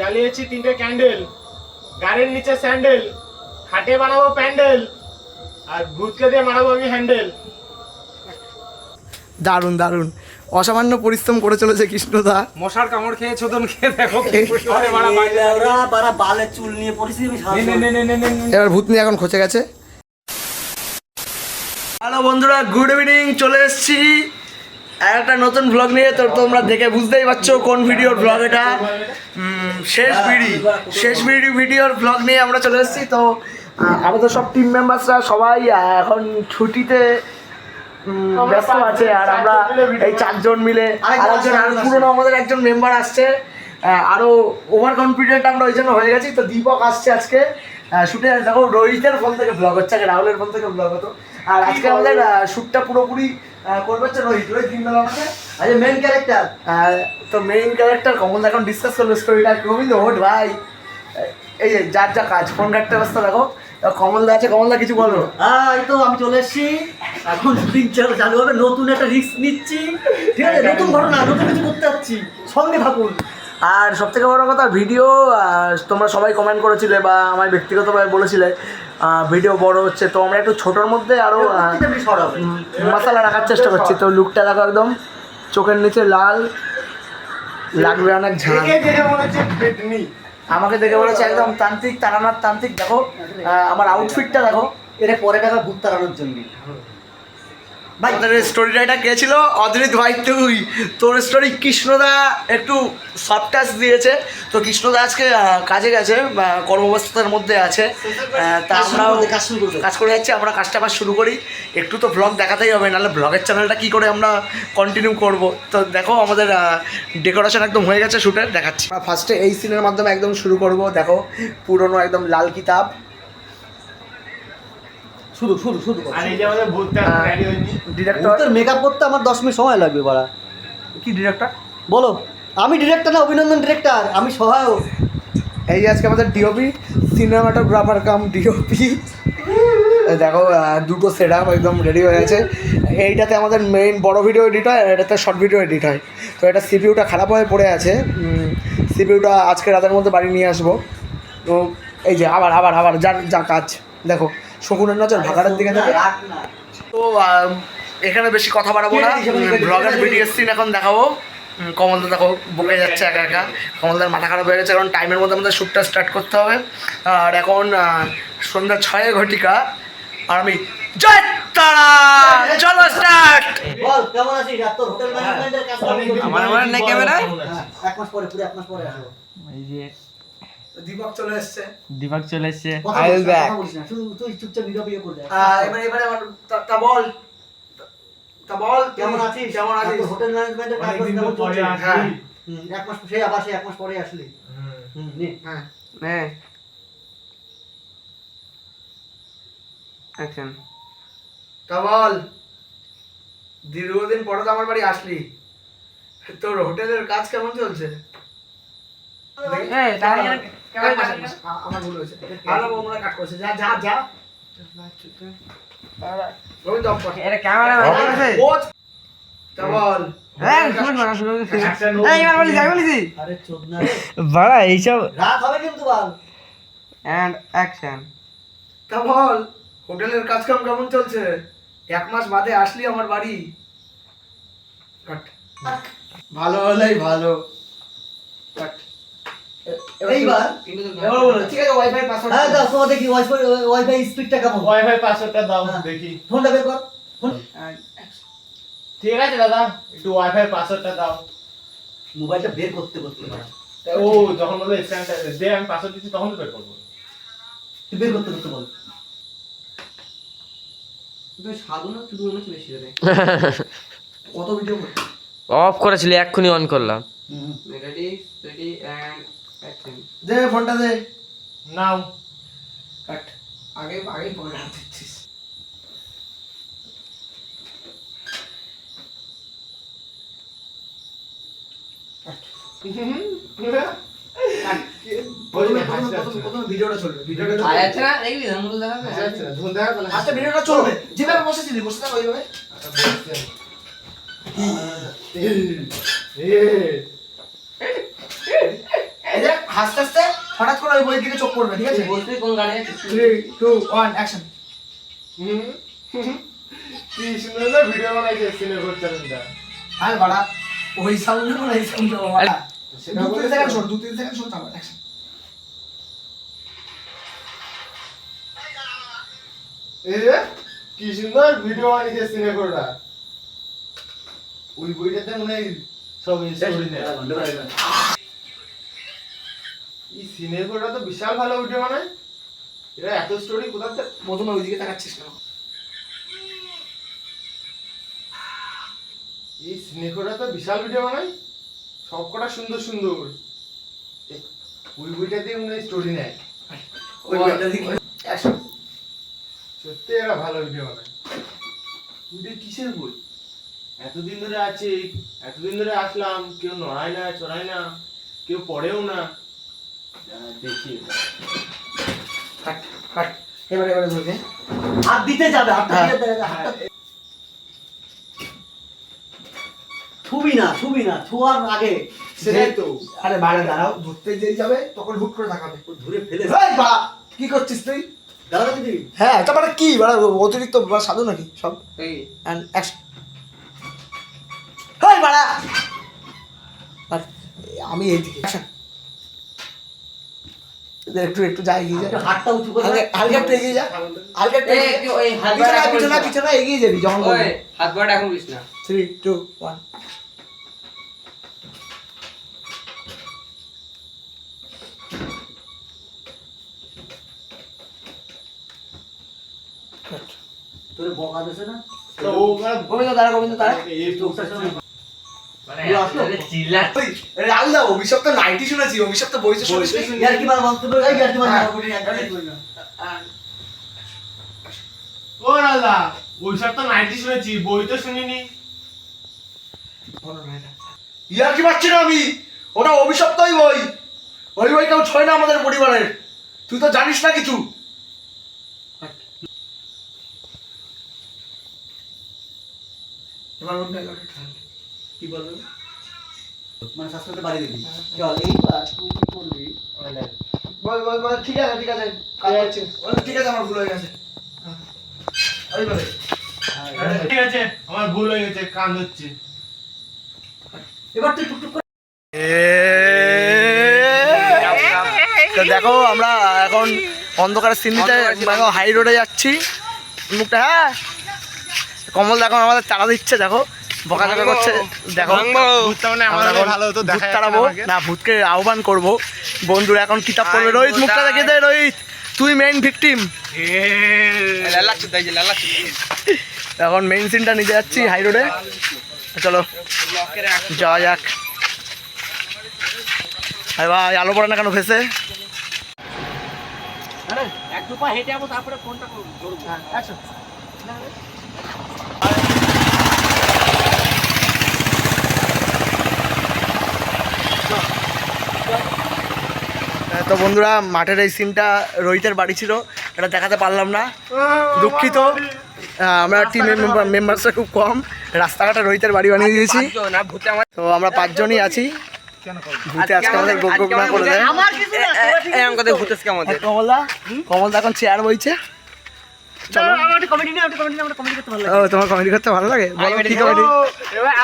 জ্বালিয়েছি তিনটে ক্যান্ডেল গাড়ির নিচে স্যান্ডেল খাটে বানাবো প্যান্ডেল আর ভূতকে দিয়ে মারাবো আমি হ্যান্ডেল দারুণ দারুণ। অসামান্য পরিশ্রম করে চলেছে কৃষ্ণদা। মশার কামড় খেয়ে চোদন খেয়ে দেখো চুল নিয়ে। এবার ভূত নিয়ে এখন খচে গেছে। হ্যালো বন্ধুরা গুড ইভিনিং চলে এসেছি। একটা নতুন ব্লগ নিয়ে তো তোমরা দেখে বুঝতেই পারছ কোন ভিডিওর ব্লগ এটা। শেষ বিড়ি শেষ বিড়ি ভিডিওর ব্লগ নিয়ে আমরা চলে এসেছি। তো আমাদের সব টিম মেম্বার্সরা সবাই এখন ছুটিতে ব্যস্ত আছে। আর আমরা এই চারজন মিলে আরেকজন আর পুরনো আমাদের একজন মেম্বার আসছে। আহ, আরও ওভার কনফিডেন্ট আমরা ওই জন্য হয়ে গেছি। তো দীপক আসছে আজকে। শুটে দেখো রোহিতের ফোন থেকে ব্লগ হচ্ছে আগে রাহুলের ফোন থেকে ব্লগ হতো। আর আজকে আমাদের শ্যুটটা পুরোপুরি করবে হচ্ছে রোহিত রোহিত দিনবেলা আমাকে আরে মেন ক্যারেক্টার তো মেইন ক্যারেক্টার কমল এখন ডিসকাস করবে স্টোরিটা গোবিন্দ ওট ভাই। এই যে যার যা কাজ ফোন কাটতে ব্যস্ত দেখো। কমলদা আছে কমলদা কিছু বলো। হ্যাঁ এই তো আমি চলে এসেছি। এখন শুটিং চালু হবে নতুন একটা রিস্ক নিচ্ছি। ঠিক আছে নতুন ঘটনা নতুন কিছু করতে যাচ্ছি। সঙ্গে থাকুন। আর সব থেকে বড় কথা ভিডিও তোমরা সবাই কমেন্ট করেছিলে বা আমার ব্যক্তিগতভাবে বলেছিলে ভিডিও বড় হচ্ছে। তো আমরা একটু ছোটোর মধ্যে আরও মশালা রাখার চেষ্টা করছি। তো লুকটা দেখো একদম। চোখের নিচে লাল লাগবে অনেক ঝাল। আমাকে দেখে বলেছে একদম তান্ত্রিক তারানার তান্ত্রিক। দেখো আমার আউটফিটটা দেখো। এটা পরে দেখা ভূত তাড়ানোর জন্য। ভাই আমাদের স্টোরি রাইটার কে ছিল? অদ্রিত ভাই তুই। তোর স্টোরি কৃষ্ণদা একটু সফট টাচ দিয়েছে। তো কৃষ্ণদা আজকে কাজে গেছে কর্মব্যস্ততার মধ্যে আছে। তা কাজ আমরাও। কাজ করে যাচ্ছি আমরা কাজটা আবার শুরু করি। একটু তো ব্লগ দেখাতেই হবে নাহলে ব্লগের চ্যানেলটা কী করে আমরা কন্টিনিউ করব? তো দেখো আমাদের ডেকোরেশন একদম হয়ে গেছে শ্যুটের দেখাচ্ছি। ফার্স্টে এই সিনের মাধ্যমে একদম শুরু করব দেখো। পুরনো একদম লাল কিতাব। শুধু শুধু শুধু আর এই যে আমাদের ভূতটা রেডি হয়নি। ডিরেক্টর মেকআপ করতে আমার দশ মিনিট সময় লাগবে বাড়া। কি ডিরেক্টর বলো আমি ডিরেক্টর না অভিনন্দন ডিরেক্টর আমি সহায়ক। এই যে আজকে আমাদের ডিওপি সিনেমাটোগ্রাফার কাম ডিওপি দেখো দুটো সেট আপ একদম রেডি হয়ে গেছে। এইটাতে আমাদের মেইন বড় ভিডিও এডিট হয় আর এটাতে শর্ট ভিডিও এডিট হয়। তো এটা সিপিউটা খারাপ হয়ে পড়ে আছে। সিপিউটা আজকে রাতের মধ্যে বাড়ি নিয়ে আসব। তো এই যে আবার আবার আবার যার যা কাজ দেখো। শকুনের নজর ভাগাড়ের দিকে না তো এখানে বেশি কথা বাড়াবো না। ব্লগের ভিডিও সিন এখন দেখাবো। কমলদা দেখো বকে যাচ্ছে একা একা। কমলদার মাথা খারাপ হয়ে গেছে কারণ টাইমের মধ্যে আমাদের শ্যুটটা স্টার্ট করতে হবে। আর এখন সন্ধ্যা ছয় ঘটিকা। আর আমি জয় তারা চলো স্টার্ট বল কেমন আছিস? আর তোর হোটেল ম্যানেজমেন্টের কাজ কেমন? আমার মনে ক্যামেরায়? হ্যাঁ, এক মাস পরে পুরো এক মাস পরে আসব। এই যে দীপক চলে এসছে। দীপক চলে এসছে। আই বলিস ব্যাক কথা বলিস না, শুধু তুই চুপচাপ নীরব ইয়ে করে এবারে এবারে আমার তা- বল। তা বল কেমন আছিস? কেমন আছিস? হোটেল ম্যানেজমেন্টের কাজ পরে আসলি। হ্যাঁ। এক মাস সেই আবার সেই এক মাস পরে আসলি। হুম। নে। হ্যাঁ। নে। অ্যাকশন তা বল। দীর্ঘদিন পরে তো আমার বাড়ি আসলি। তোর হোটেলের কাজ কেমন চলছে? এই তাহলে আমার ভুল হয়েছে। ভালো বন্ধুরা কাট করছে। যা যা যা। গোবিন্দ অফ কর। এটা ক্যামেরা আছে ও তা বল। হ্যাঁ বাড়া এইসব রাত হবে কিন্তু অ্যাকশন তা হোটেলের কাজ কাম কেমন চলছে? এক মাস বাদে আসলি আমার বাড়ি। কাট। ভালো হলেই ভালো। কাট। এইবার? এবার বলো ঠিক আছে ওয়াইফাই পাসওয়ার্ড হ্যাঁ দাও তোমার দেখি ওয়াইফাই ওয়াইফাই স্পিডটা কেমন? ওয়াইফাই পাসওয়ার্ডটা দাও হ্যাঁ। দেখি। ফোনটা বের কর ফোন। ঠিক আছে দাদা একটু ওয়াইফাই পাসওয়ার্ডটা দাও। মোবাইলটা বের করতে করতে পারা। ও যখন বলবে স্ক্যানটা দে আমি পাসওয়ার্ড দিচ্ছি তখন বের করব। তুই বের করতে করতে বল। কত ভিডিও করতে? অফ করেছিলি এক্ষুনি অন করলাম। রেডি রেডি এন্ড দে ফোনটা দে। নাও। কাট। আগে আগে হাত দিচ্ছিস। ভিডিওটা চলবে। ভিডিওটা চলবে। আছে না? দেখবি দেখাবে? তাহলে আচ্ছা ভিডিওটা চলবে। যেভাবে বসেছিলি বসে থাকো ওইভাবে যে হাসতে হাসতে হঠাৎ করে ওই বইয়ের দিকে চোখ পড়বে ঠিক আছে? বলতে কোন আছে থ্রি টু ওয়ান অ্যাকশন কি সুন্দর ভিডিও বানাইছে সিনে করছেনটা আরে বাড়া ওই সাউন্ড না এই সাউন্ড বাড়া দু তিন সেকেন্ড শোন দু তিন সেকেন্ড শোন তারপর অ্যাকশন এই যে কি সুন্দর ভিডিও বানিয়েছে সিনে কোটা ওই বইটাতে মনে হয় সব এই তো বিশাল ভালো ভিডিও বানায়। এরা এত স্টোরি কোথা থেকে প্রথমে ওইদিকে তাকাচ্ছিস এই তো বিশাল ভিডিও বানায়। সব কটা সুন্দর সুন্দর ওই বইটাতে মনে স্টোরি নেয়। ওই বইটা সত্যি এরা ভালো ভিডিও বানায়। ওইটা কিসের বই? এতদিন ধরে আছে এতদিন ধরে আসলাম কেউ নড়ায় না চড়ায় না কেউ পড়েও না। দেখি কাট কাট এবারে এবারে ধরবে। হাত দিতে যাবে হাতটা হ্যাঁ। দিয়ে ছুবি না ছুবি না ছোঁয়ার আগে। সেটাই তো। আরে বাড়ে দাঁড়াও। ধরতে যেই যাবে তখন হুট করে তাকাবে ধরে ফেলে। এই বা কি করছিস তুই? হ্যাঁ তারপরে কি? বাড়া অতিরিক্ত সাধু নাকি? সব? এই। অ্যান্ড অ্যাকশন হেই বাড়া! আমি এইদিকে অ্যাকশন একটু একটু যাই এগিয়ে যা হাতটা উঁচু করে হালকা একটু এগিয়ে যা হালকা একটু এই, হাত বাড়া পিছনে করিস পিছনে এগিয়ে যাবি যখন ওই হাত বাড়া এখন বলিস না থ্রি টু ওয়ান তোরে বকা দেছে না তো ও মানে গোবিন্দ দাঁড়া গোবিন্দ দাঁড়া এই চোখটা শোনা মানে তুই আসলো? চিল্লা ওই রাহুল অভিশাপ তো নাইটি শুনেছি অভিশাপ তো বইতে শুনেছি। বইতে ইয়ার কি বার বলতে? পারে এই কি বার। না করি একদমই করি না ও রাজা ওইসব তো নাইটি শুনেছি বই তো শুনিনি। ইয়ার কি পাচ্ছি না আমি? ওটা অভিশপ্তই বই। ওই বই কেউ ছয় না আমাদের পরিবারের। তুই তো জানিস না কিছু। এবার অন্য এলাকায় খেল। কি বলবে? মানে বাড়ি দিবি। চল এইবার তুই কি করবি বল বল বল ঠিক আছে ঠিক আছে কাজ হচ্ছে। ঠিক আছে আমার ভুল হয়ে গেছে। হ্যাঁ। এইভাবে ঠিক আছে আমার ভুল হয়ে গেছে কান হচ্ছে। এবার তুই টুকটুক করে দেখো আমরা এখন অন্ধকারের সিন্ধিতে হাই রোডে যাচ্ছি। মুখটা হ্যাঁ। কমল দেখো আমাদের তাড়া দিচ্ছে দেখো। বকা দেখা করছে। দেখো মানে ভূত তাড়াবো। না ভূতকে আহ্বান করব। বন্ধুরা এখন কিতাব পড়বে। রোহিত মুখটা দেখিয়ে দে রোহিত। তুই মেইন ভিকটিম এখন মেইন সিনটা নিতে যাচ্ছি হাই রোডে চলো যাওয়া যাক। আরে ভাই আলো পড়ে না কেন ফেসে? এক দু পা হেঁটে যাব তারপরে ফোনটা ধরবো। তো বন্ধুরা মাঠের এই সিনটা রোহিতের বাড়ি ছিল এটা দেখাতে পারলাম না দুঃখিত আমরা টিমের মেম্বারসটা খুব কম রাস্তাঘাটে রোহিতের বাড়ি বানিয়ে দিয়েছি তো আমরা পাঁচজনই আছি ভূতে আজকে আমাদের না কমলদা এখন চেয়ার বইছে তোমার কমেডি করতে ভালো লাগে? বলো কি কমেডি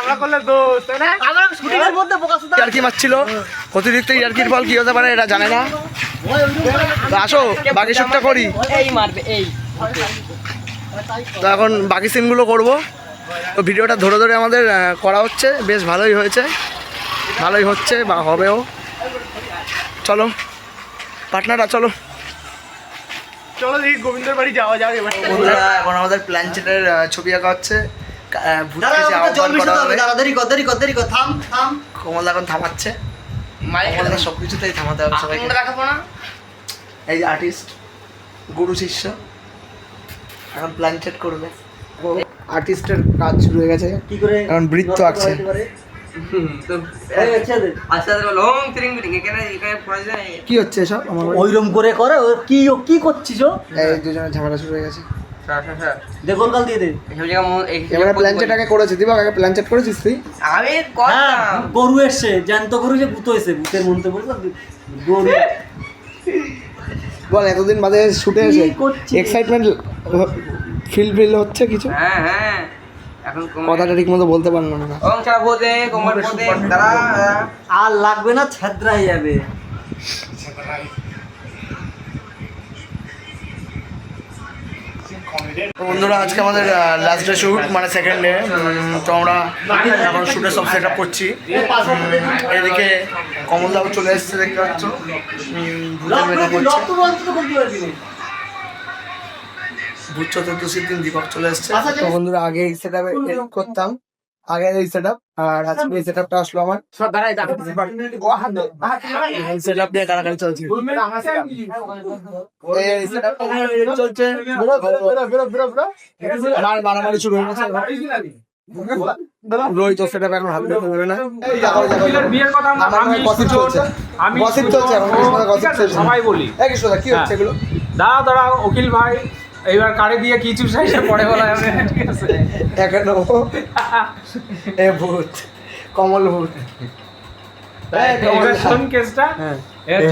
আমরা করলে দোষ তাই শুটিংয়ের মধ্যে বোকা সুদা ইয়ার্কি মারছিল। অতিরিক্ত ইয়ার্কির কি হতে পারে এটা জানে না। আসো বাকি করি। এই মারবে এই। তো এখন বাকি সিনগুলো করব। তো ভিডিওটা ধরে ধরে আমাদের করা হচ্ছে। বেশ ভালোই হয়েছে। ভালোই হচ্ছে বা হবেও। চলো পাটনাটা চলো। চলো দেখি গোবিন্দের বাড়ি যাওয়া যাক এবার। বন্ধুরা এখন আমাদের প্ল্যানচেটের ছবি আঁকা হচ্ছে। কমল এখন থামাচ্ছে। মাইক সব কিছুতেই থামাতে হবে দেখাবো না? এই যে আর্টিস্ট গুরু শিষ্য। এখন প্ল্যানচেট করবে। আর্টিস্টের কাজ শুরু হয়ে গেছে। কি করে? এখন বৃত্ত আঁকছে। আচ্ছা দে। আচ্ছা কি হচ্ছে এসব? আমার ওইরম করে করে ও কি ও কি করছিস ও? এই দুজনের ঝামেলা শুরু হয়ে গেছে। দে দিয়ে দে। এবারে প্ল্যানচেট আগে করেছি দিবা আগে প্ল্যানচেট করেছিস তুই? আমি হ্যাঁ করতাম গরু এসছে জ্যান্ত গরু যে ভূত হয়েছে ভূতের মনতে বলতো গরু। বল এতদিন বাদে শুটে এসে এক্সাইটমেন্ট ফিল ফিল হচ্ছে কিছু? হ্যাঁ হ্যাঁ। এখন কথাটা ঠিক মতো বলতে পারলাম না। ওং ছাড়া বোধে কোমর বোধে দাঁড়া দাঁড়া। আর লাগবে না ছেদ্রা হয়ে যাবে বন্ধুরা আজকে আমাদের লাস্ট ডে শুট মানে সেকেন্ড ডে তো আমরা এখন শুটে সব সেট আপ করছি এদিকে কমলদাও চলে এসেছে দেখতে পাচ্ছ। ভূতের করছে। ভূত চতুর্দশীর দিন দীপক চলে এসেছে তো বন্ধুরা আগে এই সেট আপে করতাম। আগে এই সেট আপ আর আজকে এই সেট আপটা আসলো আমার। এই সেট আপ নিয়ে কারাকারি চলছে। এই সেট আপ চলছে। আমার মারামারি শুরু হয়ে গেছে। রোহিত সেটা এখন হাত ধরতে পারবে না। বিয়ের কথা আমরা- আমার গসিপ চলছে। গসিপ চলছে এখন। ও, কৃষ্ণদা ঠিক গসিপ আছে, চলছে। সবাই বলি। কি হচ্ছে হ্যাঁ। এগুলো? দাঁড়া দাঁড়া উকিল ভাই। এইবার কারে দিয়ে কিছু সাইসে পড়ে বলা যাবে। ঠিক আছে। এখানে এ ভূত। কমল ভূত। শোন কেসটা। হ্যাঁ।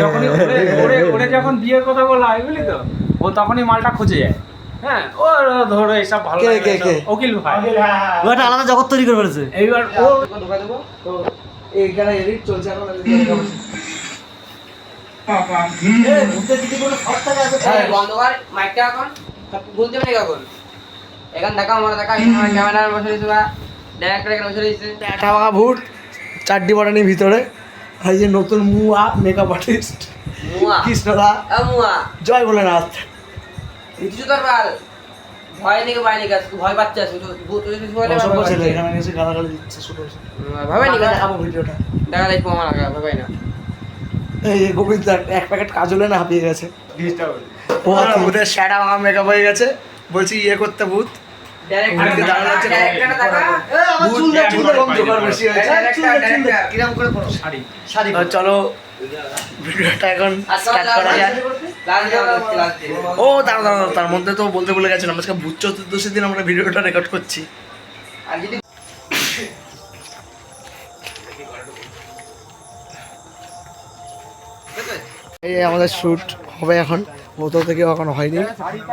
যখনই ওরে ওরে ওরে যখন বিয়ের কথা বলা হয় বুঝলি তো? ও তখনই মালটা খুঁজে যায়। হ্যাঁ ও ধরো এসব ভালো কে, কে। কে? উকিল ভাই। ও একটা আলাদা জগৎ তৈরি করে ফেলেছে। এইবার ও তো এইখানে এডিট চলছে এখন এদিকে ভূতের যদি কোনো শখ থাকে আছে বন্ধ কর মাইকটা এখন। বলতে পারি কখন? এখন দেখা আমার দেখা এখানে ক্যামেরা বসে দিয়েছে বা ডাইরেক্টর এখানে বসে দিয়েছে একটা ভাঙা ভূত চারটি বাটানি ভিতরে। আর এই যে নতুন মুয়া মেকআপ আর্টিস্ট মুয়া? কৃষ্ণদা। মুয়া? জয় ভোলেনাথ। কিছু তোর বাল। ভয় নাকি ভয় নাকি আজকে ভয় পাচ্ছে ভূত কিছু বলে ছেলে এখানে এসে গালাগালি দিচ্ছে শুরু হয়েছে ভয় পাই নাকি দেখাবো ভিডিওটা। দেখা আমার না। এই গোবিন্দ এক প্যাকেট কাজলে না হাঁপিয়ে গেছে। ও ভূতের শ্যাডা মেকআপ হয়ে গেছে। বলছি ইয়ে করতে ভূত। চলো ভিডিওটা এখন স্টার্ট করা যাক। ও দাঁড়া দাঁড়া দাঁড়া, তার মধ্যে তো বলতে ভুলে গেছিলাম। আজকে ভূত চতুর্দশীর দিন আমরা ভিডিওটা রেকর্ড করছি। এই আমাদের শ্যুট হবে এখন। কোথাও থেকে এখনও হয়নি।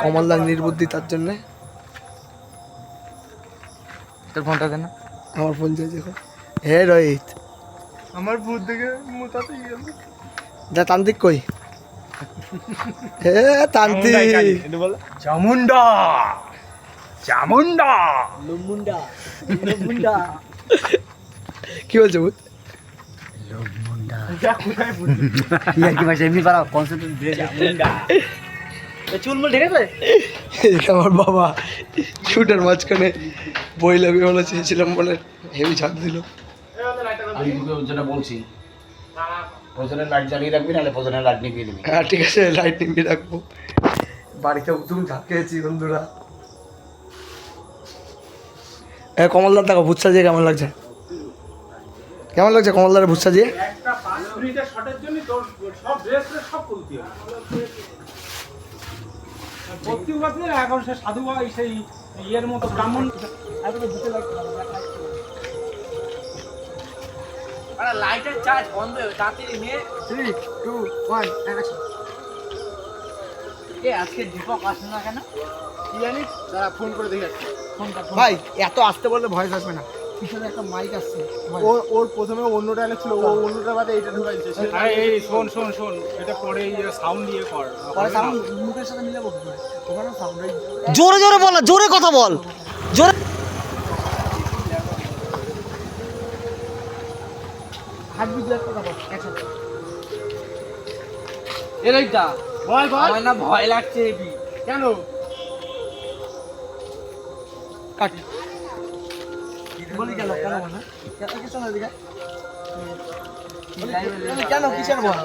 কমলদার নির্বুদ্ধি তার জন্যে। তোর ফোনটা দেন আমার ফোন চাইছে এখন হে রোহিত। আমার ভূত দেখে মোটাতে যা তান্ত্রিক কই? হে তান্ত্রিক। চামুন্ডা চামুন্ডা লুমুন্ডা লুমুন্ডা কি বলছে ভূত? কি ভাই এমনি পারা কনসেন্ট্রেট ব্রেক চুলমুল ঢেকেছে এটা আমার বাবা শুটের মাঝখানে বই বলে চেয়েছিলাম বলে হেভি ঝাঁক দিল। আমি তোকে যেটা বলছি ফজরের লাইট জ্বালিয়ে রাখবি নাহলে ফজরের লাইট নিভিয়ে দিবি। হ্যাঁ ঠিক আছে লাইট নিভিয়ে রাখব। বাড়িতে ঝাঁকিয়েছি বন্ধুরা। হ্যাঁ কমলদার দেখো ভুৎসা দিয়ে কেমন লাগছে? কেমন লাগছে কমলদারের ভুৎসা দিয়ে? একটা পাঁচ মিনিটের শটের জন্য সব ড্রেস সব খুলতে হবে। ভক্তি উপাধি এখন সে সাধু ভাই সেই ইয়ের মতো ব্রাহ্মণ লাইটের চার্জ বন্ধ হয়ে তাড়াতাড়ি নিয়ে। থ্রি টু ওয়ান এ আজকে দীপক আসে না কেন? কি জানি ফোন করে দেখে ভাই এত আসতে বললে ভয়েস আসবে না। পিছনে একটা মাইক আসছে। ওর ওর প্রথমে অন্য ডায়লগ ছিল ও অন্যটা বাদে এটা ঢুকাইছে আরে এই শোন শোন শোন এটা পরে সাউন্ড দিয়ে কর পরে সাউন্ড মুখের সাথে মিলাবো কি করে? ওখানে সাউন্ড জোরে জোরে বল জোরে কথা বল। জোরে। কথা বল একসাথে। না ভয় লাগছে এবি কেন? কাট। বলি কেন কেন বল? কিছু না দিকে কেন কিসের ভয়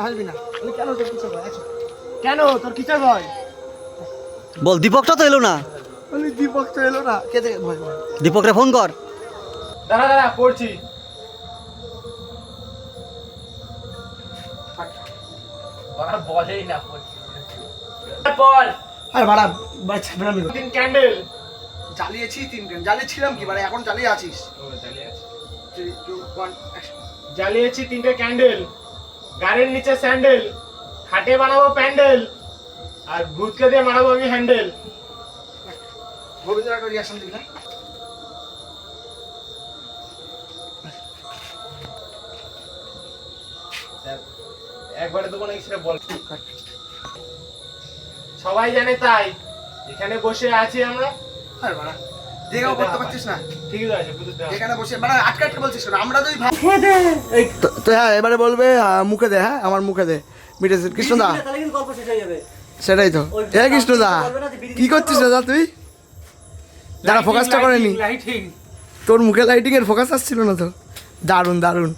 হাসবি না। কেন তোর কিসের ভয় কেন তোর কিসের ভয় বল দীপকটা তো এলো না। দীপক তো এলো না। কে ভয় দীপকরে ফোন কর। দাঁড়া দাঁড়া করছি বল আর বাড়া তিন ক্যান্ডেল জ্বালিয়েছি তিন দিন জ্বালিয়েছিলাম কি মানে এখন জ্বালিয়ে আছিস. জ্বালিয়েছি তিনটে ক্যান্ডেল গাড়ির নিচে স্যান্ডেল খাটে বানাবো প্যান্ডেল আর ভূতকে দিয়ে মারাবো আমি হ্যান্ডেল একটা রিয়াকশন দিবি না? একবারে তো কোনো সেটা বল। সবাই জানে তাই এখানে বসে আছি আমরা। আর বাড়া দেখেও করতে পারছিস না? ঠিকই তো আছে এখানে বসে মানে আটকে আটকে বলছিস কেন? আমরা দুই তো- তো হ্যাঁ এবারে বলবে আহ, মুখে দে হ্যাঁ আমার মুখে দে। মিটে কৃষ্ণদা। তাহলে কিন্তু গল্প শেষ হয়ে যাবে। সেটাই তো। কৃষ্ণ দা কি করছিস দাদা তুই? যারা ফোকাসটা করেনি। তোর মুখে লাইটিং এর ফোকাস আসছিল না তো? দারুণ দারুণ।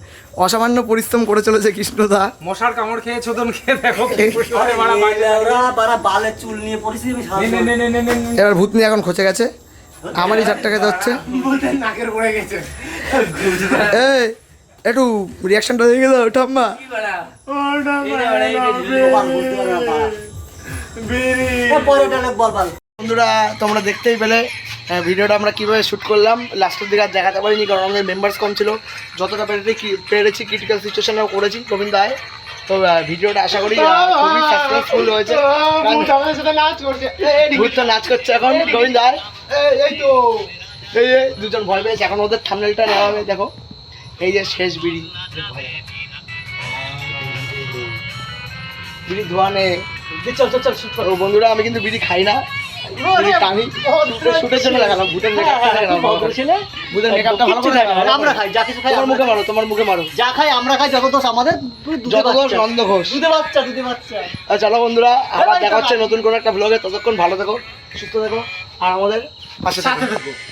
অসামান্য পরিশ্রম করে চলেছে কৃষ্ণদা। মশার কামড় খেয়ে চোদন খেয়ে দেখো চুল নিয়ে। এবার ভূত নিয়ে এখন খচে গেছে। আমারই ঝাটটা খেতে হচ্ছে ভূতের নাকের পড়ে গেছে। এই একটু রিয়াকশনটা দেখে দাও ঠাম্মা বন্ধুরা তোমরা দেখতেই পেলে ভিডিওটা আমরা কীভাবে শ্যুট করলাম লাস্টের দিকে আর দেখাতে পারিনি কারণ আমাদের মেম্বার্স কম ছিল। যতটা পেরেছি পেরেছি ক্রিটিক্যাল সিচুয়েশনেও করেছি গোবিন্দ আয়। তো ভিডিওটা আশা করি খুবই সাকসেসফুল হয়েছে। ভূত সাথে নাচ করছে। এখন গোবিন্দ আয়। এই- তো। এই যে দুজন ভয় পেয়েছে এখন ওদের থামনেলটা নেওয়া হবে দেখো। এই যে শেষ বিড়ি। বিড়ি ধোয়া নে চল চল চল ও বন্ধুরা আমি কিন্তু বিড়ি খাই না। বিড়ি শুটের জন্য লাগালাম ভূতের মেকআপটা মেকআপটা ভালো করে লাগালাম আমরা খাই যা কিছু খাই তোমার মুখে মারো তোমার মুখে মারো। যা খাই আমরা খাই যত দোষ আমাদের যত দোষ। নন্দ ঘোষ। দুধে বাচ্চা দুধে বাচ্চা। চলো বন্ধুরা আবার দেখা। হচ্ছে নতুন কোনো একটা ব্লগে ততক্ষণ ভালো থাকো সুস্থ থাকো আর আমাদের পাশে থেকো।